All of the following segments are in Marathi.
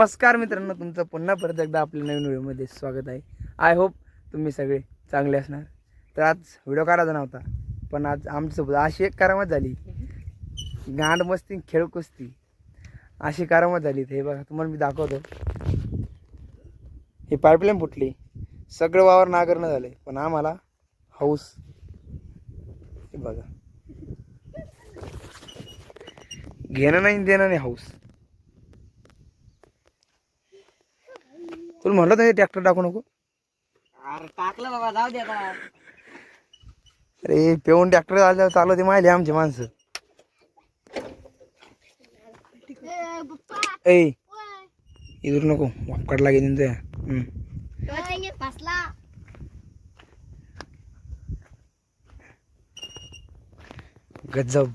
नमस्कार मित्रांनो तुमचं पुन्हा परत एकदा आपल्या नवीन व्हिडिओमध्ये स्वागत आहे. आय होप तुम्ही सगळे चांगले असणार. तर आज व्हिडिओ काढायचा नव्हता पण आज आमच्यासोबत अशी एक करामत झाली. गांड मस्ती खेळ कुस्ती. अशी करामत झाली हे बघा तुम्हाला मी दाखवतो. ही पाईपलाईन फुटली. सगळं वावर नागरणं झालं पण आम्हाला हाऊस हे बघा. घेणं नाही देणं नाही हाऊस तुला म्हणलं तर ट्रॅक्टर टाकू नको. अरे टाकलं बाबा जाऊ दे आता. अरे पेऊन ट्रॅक्टर आल्यावर चालवते माहिले आमची माणसं. ए इधर नको वापकाड लागेल. फसला गजब.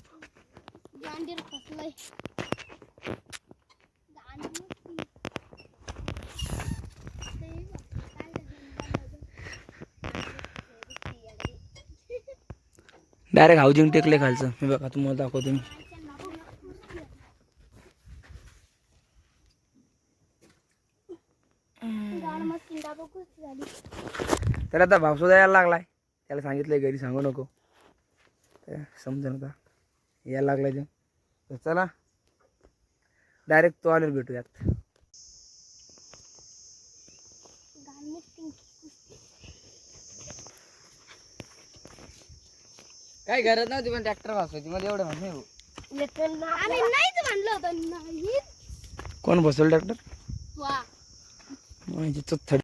डायरेक्ट हाऊजिंग टेकले खालचं. मी बघा तुम्हाला दाखवतो मी. तर आता भावसो यायला लागलाय. त्याला सांगितलंय घरी सांगू नको. तर समजेल का? यायला लागलाय ते. तर चला. डायरेक्ट तो आल्यावर भेटूयात. काही गरज नव्हती पण ट्रॅक्टर वाचवायची मला एवढं म्हणणे हो आम्ही नाहीच म्हणलं होतं. नाही. कोण बसवलं ट्रॅक्टर वा. माझी चोथड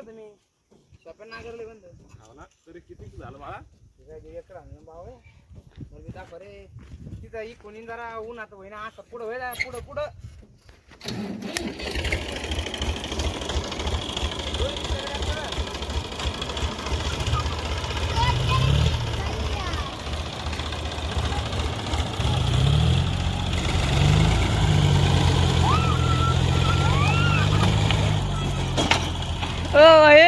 तुम्ही? स्वप्न नागरले बंद. तरी किती झालं बाळा? तिथं ही कोणी जरा ऊन आता होईना. असं पुढं होईल पुढं पुढं. ओ हे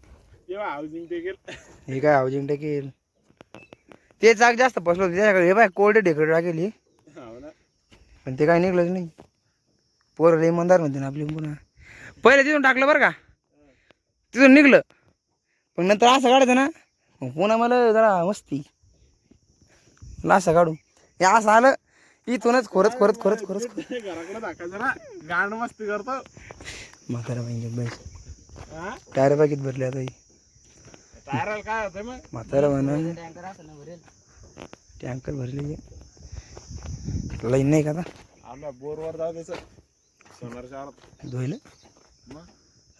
तेव्हा हाऊसिंग हे काय हाऊजिंग टाकेल ते चाक जास्त फसलो त्याच्याकडे. हे बाय कोल्ड ढेकड टाकेल. हे ना. पण ते काय निघलंच नाही. पोरं लय इमानदार म्हणते ना आपली पुन्हा पहिले तिथून टाकलं बरं का? तिथून निघलं. पण नंतर असं काढायचं ना मग पुन्हा मला जरा मस्ती. मला असं काढू हे असं आलं इथूनच खोरत खोरत खोरत खोरत घराकडे दाखवायचं ना गांड मस्ती करतो. म्हातारा पाहिजे बस हा? टायर पाकिट भरले आता ही. टायराला काय होतं मग? म्हातारा म्हणा टँकर ना भरेल टँकर भरले लाईन नाही का आता? बोरवर जाऊ धुयलं मग?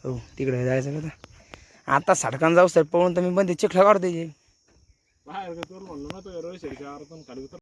हो तिकडे जायचं का आता? आता सडकान जाऊ सर पळून तर मी बंद चिखला काढतो त्याचे बाहेर का तुला म्हणलं ना तो रोहित शेडच्या आरातून खाली उतर